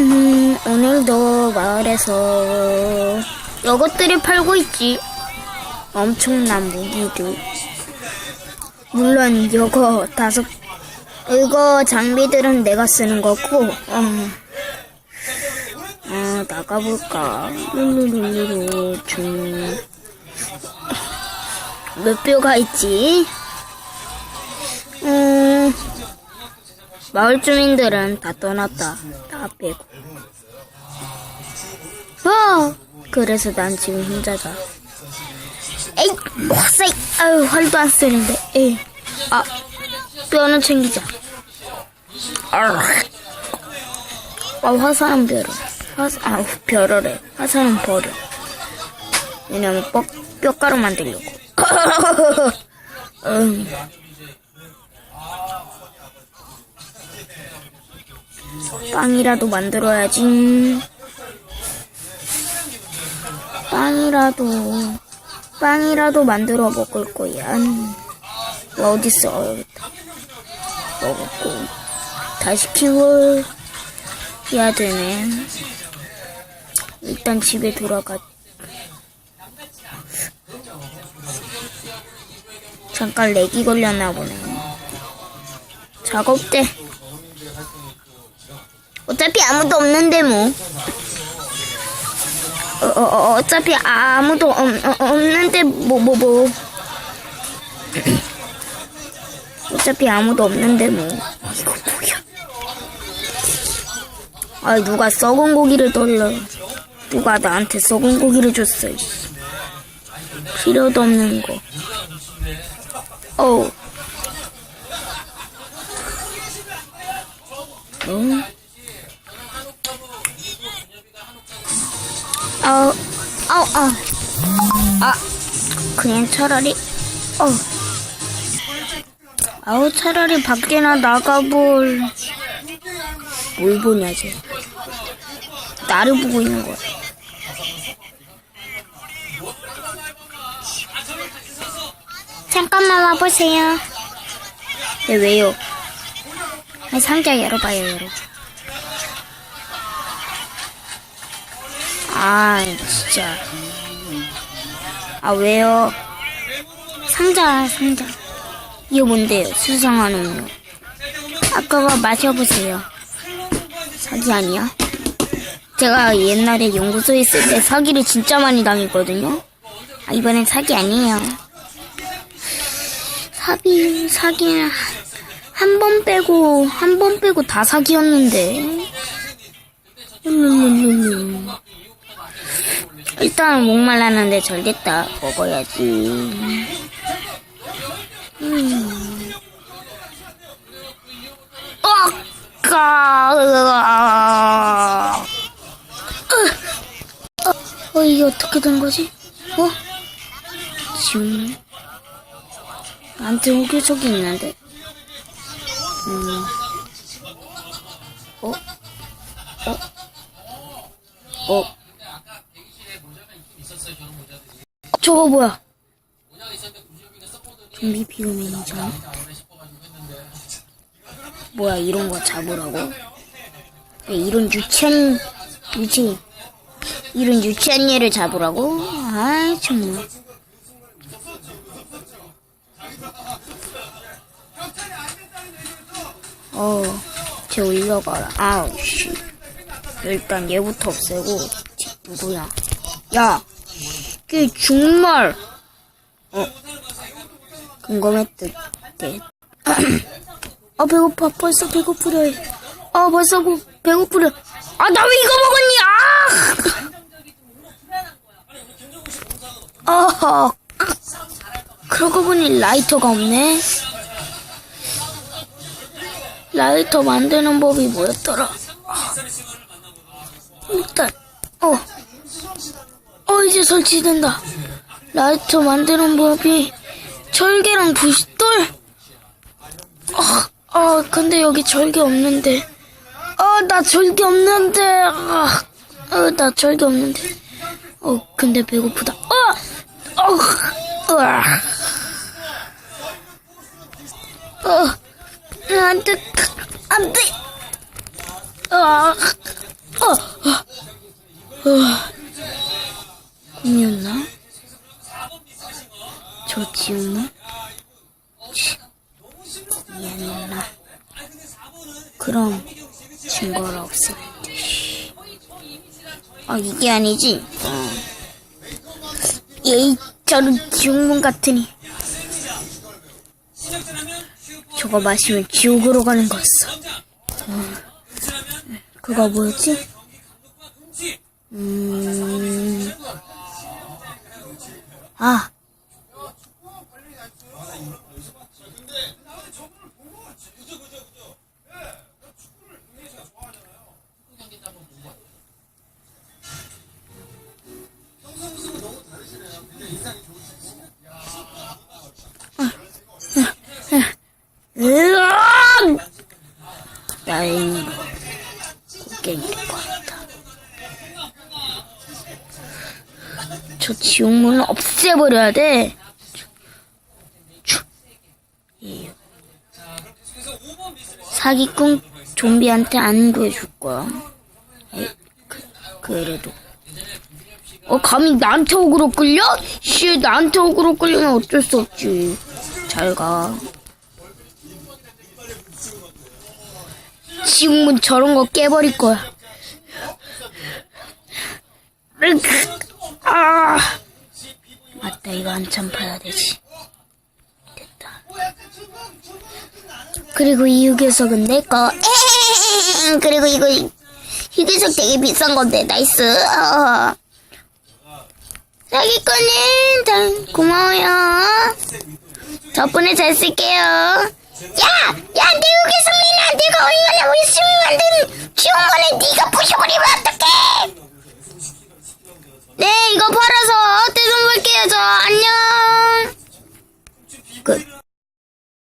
음, 오늘도 마을에서 이것들이 팔고 있지. 엄청난 무기들. 물론 이거 다섯 이거 장비들은 내가 쓰는 거고. 음. 어, 나가볼까. 룰루룰루루 중. 몇 뼈가 있지? 마을 주민들은 다 떠났다. 다 빼고. 와! 그래서 난 지금 혼자다. 에이, 와사이! 아유, 활도 안 쓰는데. 에이. 아, 뼈는 챙기자. 아, 아 화살은 벼려. 화살, 아, 벼려래. 화살은 버려. 왜냐면 뼈, 뼈가루 만들려고. 음. 빵이라도 만들어야지. 빵이라도, 빵이라도 만들어 먹을 거야. 뭐 어딨어, 여기다. 먹었고. 다시 키워. 해야 되네. 일단 집에 돌아가. 잠깐 렉이 걸렸나 보네. 작업대. 어차피 아무도 없는데 뭐. 어, 어, 어, 어차피 아무도 없, 어, 없는데 뭐뭐 뭐. 어차피 아무도 없는데 뭐. 이거 뭐야? 아 누가 썩은 고기를 돌려. 누가 나한테 썩은 고기를 줬어. 필요도 없는 거. 어우. 어? 아우, 아우. 아, 그냥 차라리, 어. 아우, 차라리 밖에나 나가볼. 뭘 보냐, 쟤. 나를 보고 있는 거야. 잠깐만 와보세요. 네, 왜요? 아니, 상자 열어봐요, 열어. 아, 진짜. 아, 왜요? 상자, 상자. 이거 뭔데요? 수상한 음료. 아까가 마셔보세요. 사기 아니야? 제가 옛날에 연구소에 있을 때 사기를 진짜 많이 당했거든요? 아, 이번엔 사기 아니에요. 사기, 사기는 한 번 빼고, 한 번 빼고 다 사기였는데. 룰루룰루. 일단 목말랐는데 잘 됐다. 먹어야지. 음. 어까. 어, 어, 이게 어떻게 된 거지? 어? 지금 나한테 호기적이 있는데. 음. 어? 어? 어? 저거 뭐야? 좀비 비오면이잖아. 뭐야 이런 거 잡으라고? 왜 이런 유치한 유치 이런 유치한 얘를 잡으라고? 아이 정말. 어, 쟤 올려가라. 아우 씨. 일단 얘부터 없애고 쟤 누구야? 야, 걔 정말 어 궁금했대. 아 배고파 벌써 배고프려 해. 아 벌써 고, 배고프려. 아 나 왜 이거 먹었니? 아. 아. 그러고 보니 라이터가 없네. 라이터 만드는 법이 뭐였더라? 아. 일단 어. 어 이제 설치된다. 라이터 만드는 법이 절개랑 부싯돌? 아, 아 근데 여기 절개 없는데. 아, 나 절개 없는데. 아, 아, 나 절개 없는데. 어, 근데 배고프다. 어, 어, 으아. 어, 안 돼, 안 돼. 아, 그럼 증거를 없애. 아 이게 아니지. 어. 에이 저런 지옥문 같으니. 저거 마시면 지옥으로 가는 거였어. 어. 그거 뭐였지? 음. 아. 으악! 나의 곡괭이. 저 지옥문을 없애버려야 돼. 사기꾼 좀비한테 안 구해줄 거야. 에이, 그, 그래도. 어, 감히 나한테 오그로 끌려? 씨, 나한테 오그로 끌리면 어쩔 수 없지. 잘 가. 지옥문 저런 거 깨버릴 거야. 아. 맞다, 이거 한참 봐야 되지. 됐다. 그리고 이 휴게석은 내 거. 에헤헤헤. 그리고 이거 휴게석 되게 비싼 건데, 나이스. 어. 참 고마워요. 덕분에 잘 쓸게요. 야! 야, 내 휴게석